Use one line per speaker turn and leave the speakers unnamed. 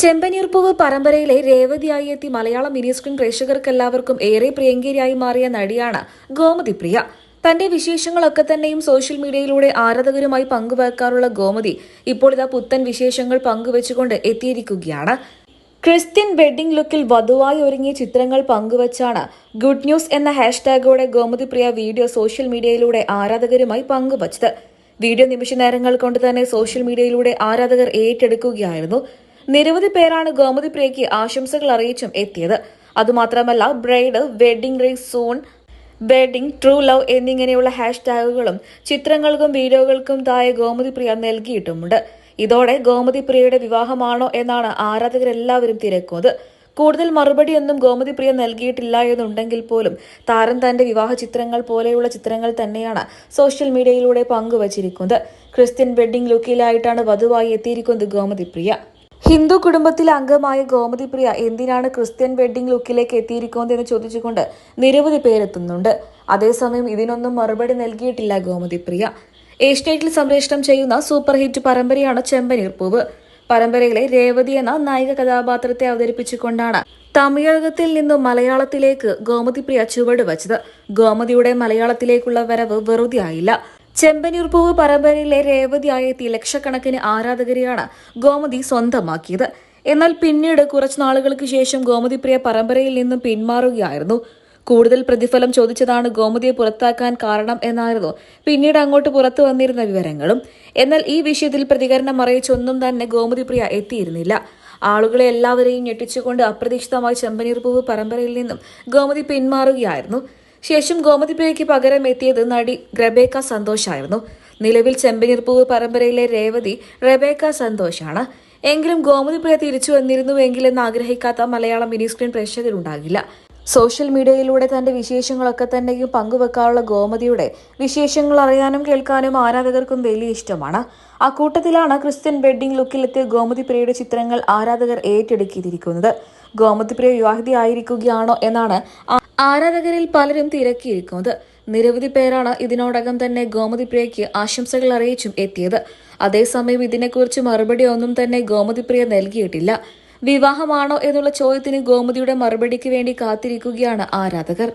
ചെമ്പനീർപ്പൂവ് പരമ്പരയിലെ രേവതിയായി എത്തി Malayalam mini screen പ്രേക്ഷകർക്കെല്ലാവർക്കും ഏറെ പ്രിയങ്കരിയായി മാറിയ നടിയാണ് ഗോമതി പ്രിയ. തന്റെ വിശേഷങ്ങളൊക്കെ തന്നെയും സോഷ്യൽ മീഡിയയിലൂടെ ആരാധകരുമായി പങ്കുവെക്കാറുള്ള ഗോമതി ഇപ്പോൾ ഇതാ പുത്തൻ വിശേഷങ്ങൾ പങ്കുവെച്ചുകൊണ്ട് എത്തിയിരിക്കുകയാണ്. ക്രിസ്ത്യൻ വെഡ്ഡിംഗ് ലുക്കിൽ വധുവായി ഒരുങ്ങിയ ചിത്രങ്ങൾ പങ്കുവച്ചാണ് ഗുഡ് ന്യൂസ് എന്ന ഹാഷ്ടാഗോടെ ഗോമതി പ്രിയ വീഡിയോ സോഷ്യൽ മീഡിയയിലൂടെ ആരാധകരുമായി പങ്കുവച്ചത്. വീഡിയോ നിമിഷ നേരങ്ങൾ കൊണ്ട് തന്നെ സോഷ്യൽ മീഡിയയിലൂടെ ആരാധകർ ഏറ്റെടുക്കുകയായിരുന്നു. നിരവധി പേരാണ് ഗോമതി പ്രിയയ്ക്ക് ആശംസകൾ അറിയിച്ചും എത്തിയത്. അതുമാത്രമല്ല bride wedding ring soon wedding true love എന്നിങ്ങനെയുള്ള ഹാഷ്ടാഗുകളും ചിത്രങ്ങൾക്കും വീഡിയോകൾക്കും താഴെ ഗോമതി പ്രിയ നൽകിയിട്ടുമുണ്ട്. ഇതോടെ ഗോമതി പ്രിയയുടെ വിവാഹമാണോ എന്നാണ് ആരാധകരെല്ലാവരും തിരക്കുന്നത്. കൂടുതൽ മറുപടിയൊന്നും ഗോമതി പ്രിയ നൽകിയിട്ടില്ല എന്നുണ്ടെങ്കിൽ പോലും താരം തന്റെ വിവാഹ ചിത്രങ്ങൾ പോലെയുള്ള ചിത്രങ്ങൾ തന്നെയാണ് സോഷ്യൽ മീഡിയയിലൂടെ പങ്കുവച്ചിരിക്കുന്നത്. ക്രിസ്ത്യൻ വെഡിംഗ് ലുക്കിലായിട്ടാണ് വധുവായി എത്തിയിരിക്കുന്നത് ഗോമതി പ്രിയ. ഹിന്ദു കുടുംബത്തിലെ അംഗമായ ഗോമതി പ്രിയ എന്തിനാണ് ക്രിസ്ത്യൻ വെഡ്ഡിംഗ് ലുക്കിലേക്ക് എത്തിയിരിക്കുന്നത് എന്ന് ചോദിച്ചുകൊണ്ട് നിരവധി പേരെത്തുന്നുണ്ട്. അതേസമയം ഇതിനൊന്നും മറുപടി നൽകിയിട്ടില്ല ഗോമതി പ്രിയ. ഏഷ്യനെറ്റിൽ സംപ്രേഷണം ചെയ്യുന്ന സൂപ്പർ ഹിറ്റ് പരമ്പരയാണ് ചെമ്പനീർ പൂവ്. പരമ്പരയിലെ രേവതി എന്ന നായിക കഥാപാത്രത്തെ അവതരിപ്പിച്ചുകൊണ്ടാണ് തമിഴകത്തിൽ നിന്നും മലയാളത്തിലേക്ക് ഗോമതി പ്രിയ ചുവട് വച്ചത് ഗോമതിയുടെ മലയാളത്തിലേക്കുള്ള വരവ് വെറുതെ ആയില്ല ചെമ്പനീർപ്പൂവ് പരമ്പരയിലെ രേവതിയായ എത്തി ലക്ഷക്കണക്കിന് ആരാധകരെയാണ് ഗോമതി സ്വന്തമാക്കിയത്. എന്നാൽ പിന്നീട് കുറച്ചു നാളുകൾക്ക് ശേഷം ഗോമതി പ്രിയ പരമ്പരയിൽ നിന്നും പിന്മാറുകയായിരുന്നു. കൂടുതൽ പ്രതിഫലം ചോദിച്ചതാണ് ഗോമതിയെ പുറത്താക്കാൻ കാരണം എന്നായിരുന്നു പിന്നീട് അങ്ങോട്ട് പുറത്തു വന്നിരുന്ന വിവരങ്ങളും. എന്നാൽ ഈ വിഷയത്തിൽ പ്രതികരണം അറിയിച്ചൊന്നും തന്നെ ഗോമതി പ്രിയ എത്തിയിരുന്നില്ല. ആളുകളെ എല്ലാവരെയും ഞെട്ടിച്ചുകൊണ്ട് അപ്രതീക്ഷിതമായി ചെമ്പനീർപ്പൂവ് പരമ്പരയിൽ നിന്നും ഗോമതി പിന്മാറുകയായിരുന്നു. ശേഷം ഗോമതിപ്പുഴയ്ക്ക് പകരം എത്തിയത് നടി ഗ്രബേക്ക സന്തോഷായിരുന്നു. നിലവിൽ ചെമ്പനീർപ്പൂവ് പരമ്പരയിലെ രേവതി റബേക്ക സന്തോഷാണ്. എങ്കിലും ഗോമതിപ്പുഴ തിരിച്ചു വന്നിരുന്നുവെങ്കിൽ എന്ന് ആഗ്രഹിക്കാത്ത മലയാളം മിനി സ്ക്രീൻ പ്രേക്ഷകരുണ്ടാകില്ല. സോഷ്യൽ മീഡിയയിലൂടെ തന്റെ വിശേഷങ്ങളൊക്കെ തന്നെ പങ്കുവെക്കാനുള്ള ഗോമതിയുടെ വിശേഷങ്ങൾ അറിയാനും കേൾക്കാനും ആരാധകർക്കും വലിയ ഇഷ്ടമാണ്. ആ കൂട്ടത്തിലാണ് ക്രിസ്ത്യൻ വെഡ്ഡിംഗ് ലുക്കിലെത്തിയ ഗോമതി പ്രിയയുടെ ചിത്രങ്ങൾ ആരാധകർ ഏറ്റെടുക്കിയിരിക്കുന്നത്. ഗോമതി പ്രിയ വിവാഹിതയായിരിക്കുകയാണോ എന്നാണ് ആരാധകരിൽ പലരും തിരക്കിയിരിക്കുന്നത്. നിരവധി പേരാണ് ഇതിനോടകം തന്നെ ഗോമതി പ്രിയയ്ക്ക് ആശംസകൾ അറിയിച്ചും എത്തിയത്. അതേസമയം ഇതിനെക്കുറിച്ച് മറുപടി ഒന്നും തന്നെ ഗോമതി പ്രിയ നൽകിയിട്ടില്ല. വിവാഹമാണോ എന്നുള്ള ചോദ്യത്തിന് ഗോമതിയുടെ മറുപടിക്ക് വേണ്ടി കാത്തിരിക്കുകയാണ് ആരാധകർ.